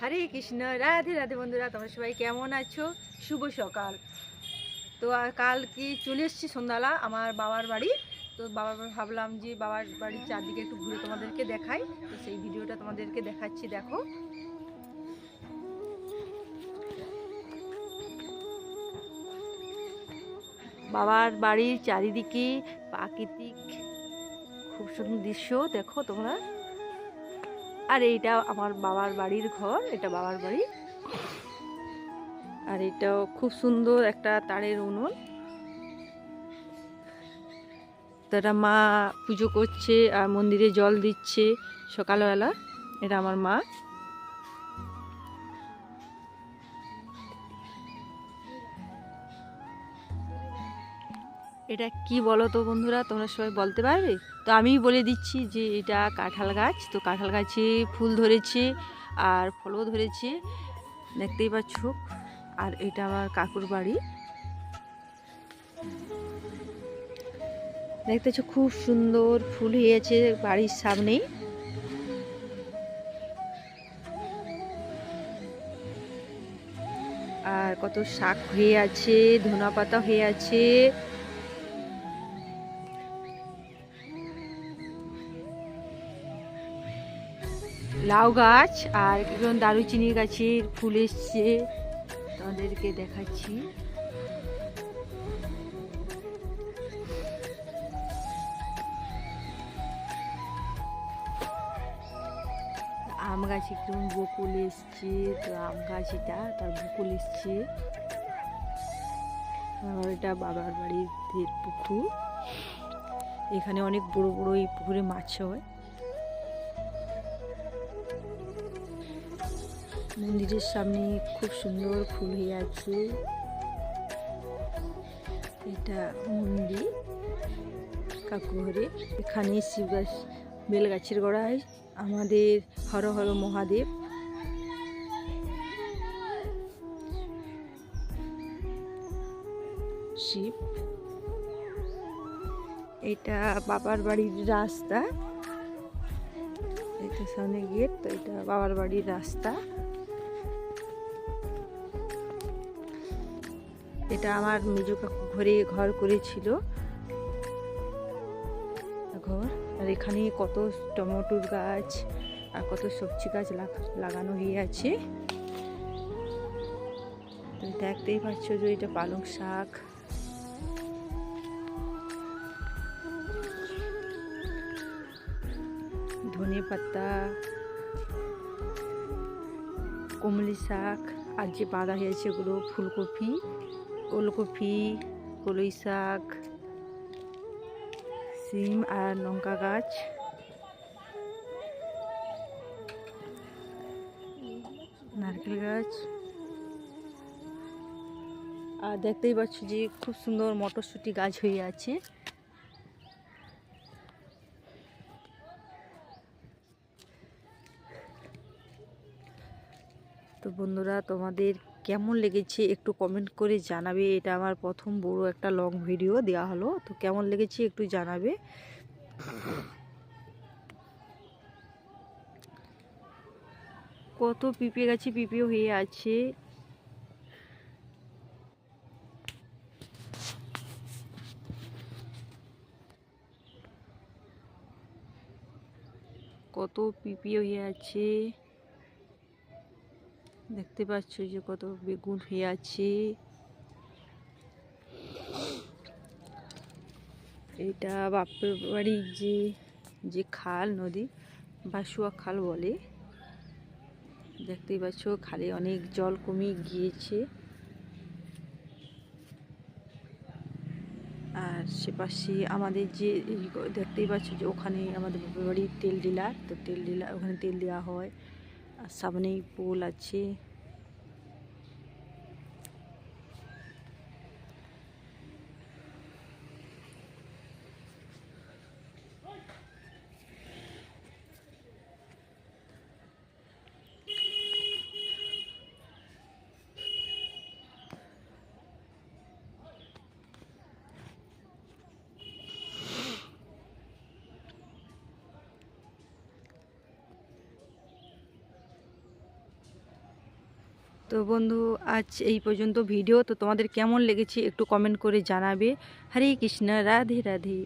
হরে কৃষ্ণ, রাধে রাধে বন্ধুরা, তোমরা সবাই কেমন আছো? শুভ সকাল। তো কাল কি চলে এসেছি সন্ধ্যাবেলা? আমার বাবার বাড়ি। তো বাবার ভাবলাম যে বাবার বাড়ির চারদিকে একটু ঘুরে তোমাদেরকে দেখাই। তো সেই ভিডিওটা তোমাদেরকে দেখাচ্ছি, দেখো। বাবার বাড়ির চারিদিকে প্রাকৃতিক খুব সুন্দর দৃশ্য, দেখো তোমরা। আর এইটা আমার বাবার বাড়ির ঘর, এটা বাবার বাড়ি। আর এটাও খুব সুন্দর একটা তারের উনুন। তারা মা পুজো করছে আর মন্দিরে জল দিচ্ছে সকালবেলা। এটা আমার মা। এটা কি বলো তো বন্ধুরা? তোমরা সবাই বলতে পারবে? তো আমি বলে দিচ্ছি যে এটা কাঁঠাল গাছ। তো কাঁঠাল গাছে ফুল ধরেছে আর ফলও ধরেছে। দেখতেই পাচ্ছ। আর এটা আমার কাকুর বাড়ি। দেখতেছ খুব সুন্দর ফুল হয়েছে বাড়ির সামনেই আর কত শাক হয়ে আছে ধনা পাতা হয়ে আছে। লাউ গাছ আর একজন দারুচিনি গাছের ফুল এসছে। তাদেরকে দেখাচ্ছি। আম গাছ একটু বকুল এসছে, তো আম গাছ এটা, তার বকুল এসছে। আর এটা বাবার বাড়ির পুকুর। এখানে অনেক বড় বড় এই পুকুরে মাছ হয়। মন্দিরের সামনে খুব সুন্দর ফুল হয়ে আছে। এটা মন্দির কাকুঘরে এখানে শিব গাছ, বেল গাছের গোড়ায় আমাদের হর হর মহাদেব। শিব। এটা বাবার বাড়ির রাস্তা। এটা সামনে গেট, তো এটা বাবার বাড়ির রাস্তা। এটা আমার মেজো কাকু ঘরে ঘর করেছিল। ঘর, আর এখানে কত টমেটোর গাছ, আর কত সবজি গাছ লাগ- লাগানো হয়ে আছে। তুমি দেখতেই পাচ্ছ যে এটা পালং শাক। ধনে পাতা, কমলি শাক, আর যে বাঁধা হয়েছে ওগুলো ফুলকপি। ওলকপি, কলই শাক, সিম আর লঙ্কা গাছ। নারকেল গাছ। আর দেখতেই পাচ্ছ যে খুব সুন্দর মটরশুঁটি গাছ হয়ে আছে। তো বন্ধুরা, তোমাদের কেমন লেগেছে একটু কমেন্ট করে জানাবে। এটা আমার প্রথম বড় একটা লং ভিডিও দেওয়া হলো, তো কেমন লেগেছে একটু জানাবে। কত পিঁপে গাছে পিঁপে হয়ে আছে। কত পিঁপে হয়ে আছে। দেখতে পাচ্ছ যে কত বেগুন হয়ে আছে। এটা বাপের বাড়ির যে যে খাল, নদী বাসুয়া খাল বলে। দেখতেই পাচ্ছ খালে অনেক জল কমে গিয়েছে। আর সে পাশে আমাদের যে দেখতেই পাচ্ছ যে ওখানে আমাদের বাপের বাড়ির তেল ডিলার, তো তেল ডিলার ওখানে তেল দেওয়া হয়। আর সামনেই পোল আছে। তো বন্ধু, আজ এই পর্যন্ত ভিডিও। তো তোমাদের কেমন লেগেছে একটু কমেন্ট করে জানাবে। হরে কৃষ্ণ, রাধে রাধে।